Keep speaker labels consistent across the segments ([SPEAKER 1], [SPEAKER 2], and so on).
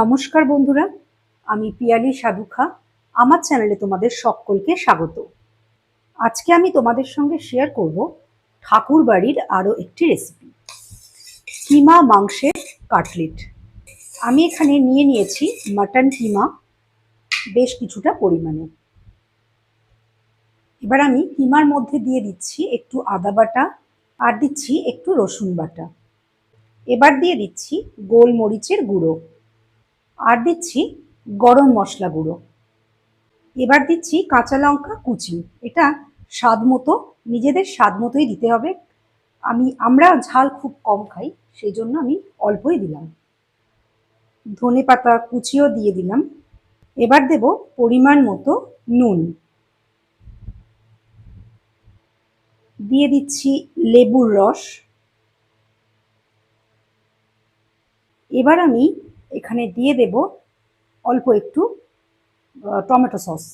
[SPEAKER 1] নমস্কার বন্ধুরা, আমি পিয়ালি সাধুখা। আমার চ্যানেলে তোমাদের সকলকে স্বাগত। আজকে আমি তোমাদের সঙ্গে শেয়ার করব ঠাকুর বাড়ির আরও একটি রেসিপি কিমা মাংসের কাটলেট। আমি এখানে নিয়ে নিয়েছি মাটন কিমা, বেশ কিছুটা পরিমাণে। এবার আমি কিমার মধ্যে দিয়ে দিচ্ছি একটু আদা বাটা আর দিচ্ছি একটু রসুন বাটা। এবার দিয়ে দিচ্ছি গোলমরিচের গুঁড়ো। আর দিচ্ছি গরম মশলা গুঁড়ো। এবার দিচ্ছি কাঁচা লঙ্কা কুচি। এটা স্বাদ মতো, নিজেদের স্বাদ মতোই দিতে হবে। আমি, আমরা ঝাল খুব কম খাই, সেই জন্য আমি অল্পই দিলাম। ধনে পাতা কুচিও দিয়ে দিলাম। এবার দেব পরিমাণ মতো নুন। দিয়ে দিচ্ছি লেবুর রস। এবার আমি এখানে দিয়ে দেব অল্প একটু টমেটো সস।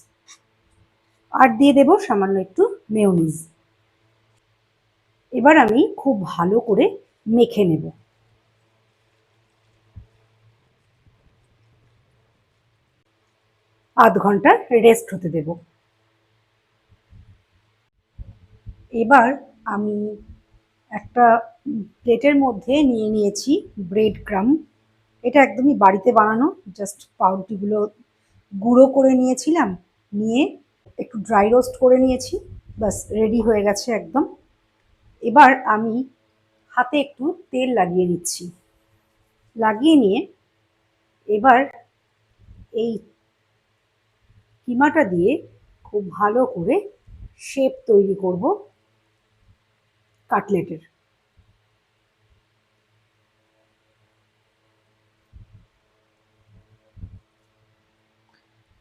[SPEAKER 1] আর দিয়ে দেব সামান্য একটু মেয়নিজ। এবার আমি খুব ভালো করে মেখে নেব। আধ ঘণ্টা রেস্ট হতে দেব। এবার আমি একটা প্লেটের মধ্যে নিয়ে নিয়েছি ব্রেড ক্রাম। এটা একদমই বাড়িতে বানানো। জাস্ট পাউরুটিগুলো গুঁড়ো করে নিয়েছিলাম, নিয়ে একটু ড্রাই রোস্ট করে নিয়েছি বাস রেডি হয়ে গেছে একদম। এবার আমি হাতে একটু তেল লাগিয়ে নিচ্ছি। লাগিয়ে নিয়ে এবার এই কিমাটা দিয়ে খুব ভালো করে শেপ তৈরি করব কাটলেটের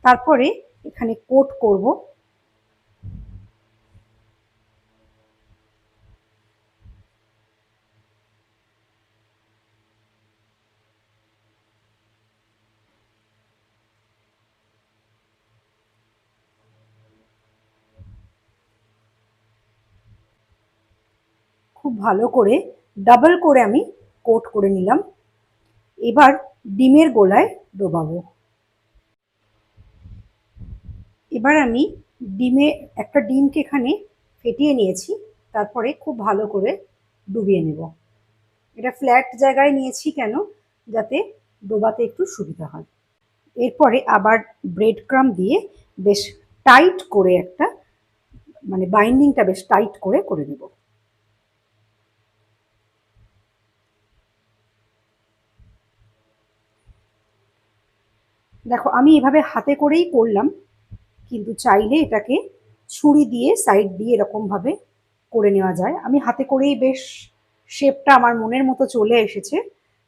[SPEAKER 1] তারপরে এখানে কোট করব। খুব ভালো করে ডাবল করে আমি কোট করে নিলাম। এবার ডিমের গোলায় ডোবাবো। এবার আমি ডিমে একটা ডিমকে এখানে ফেটিয়ে নিয়েছি, তারপরে খুব ভালো করে ডুবিয়ে নেব। এটা ফ্ল্যাট জায়গায় নিয়েছি কেন? যাতে ডোবাতে একটু সুবিধা হয়। এরপরে আবার ব্রেড ক্রাম দিয়ে বেশ টাইট করে একটা মানে বাইন্ডিংটা বেশ টাইট করে করে নেব। দেখো, আমি এভাবে হাতে করেই করলাম। কিন্তু চাইলে এটাকে ছুরি দিয়ে সাইড দিয়ে এরকমভাবে করে নেওয়া যায়। আমি হাতে করেই বেশ শেপটা আমার মনের মতো চলে এসেছে,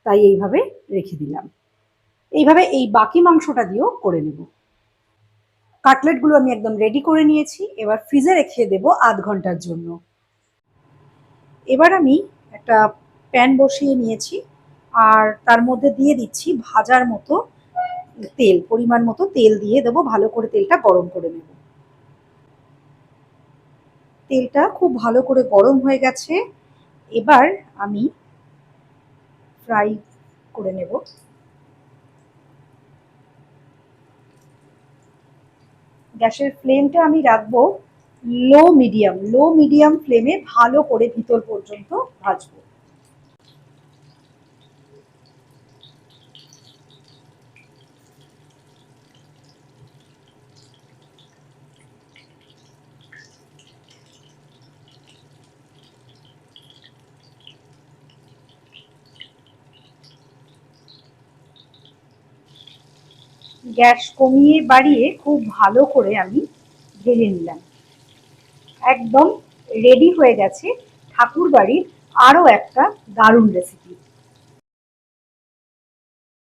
[SPEAKER 1] তাই এইভাবে রেখে দিলাম। এইভাবে এই বাকি মাংসটা দিয়েও করে নেব। কাটলেটগুলো আমি একদম রেডি করে নিয়েছি, এবার ফ্রিজে রেখে দেব আধ ঘণ্টার জন্য। এবার আমি একটা প্যান বসিয়ে নিয়েছি, আর তার মধ্যে দিয়ে দিচ্ছি ভাজার মতো তেল, পরিমাণ মতো তেল দিয়ে দেবো, ভালো করে তেলটা গরম করে নেব। তেলটা খুব ভালো করে গরম হয়ে গেছে। এবার আমি ফ্রাই করে নেব। গ্যাসের ফ্লেমটা আমি রাখব লো মিডিয়াম লো মিডিয়াম ফ্লেমে ভালো করে ভিতর পর্যন্ত ভাজবো। গ্যাস কমিয়ে বাড়িয়ে খুব ভালো করে আমি ঢেলে নিলাম। একদম রেডি হয়ে গেছে ঠাকুর বাড়ির আরও একটা দারুণ রেসিপি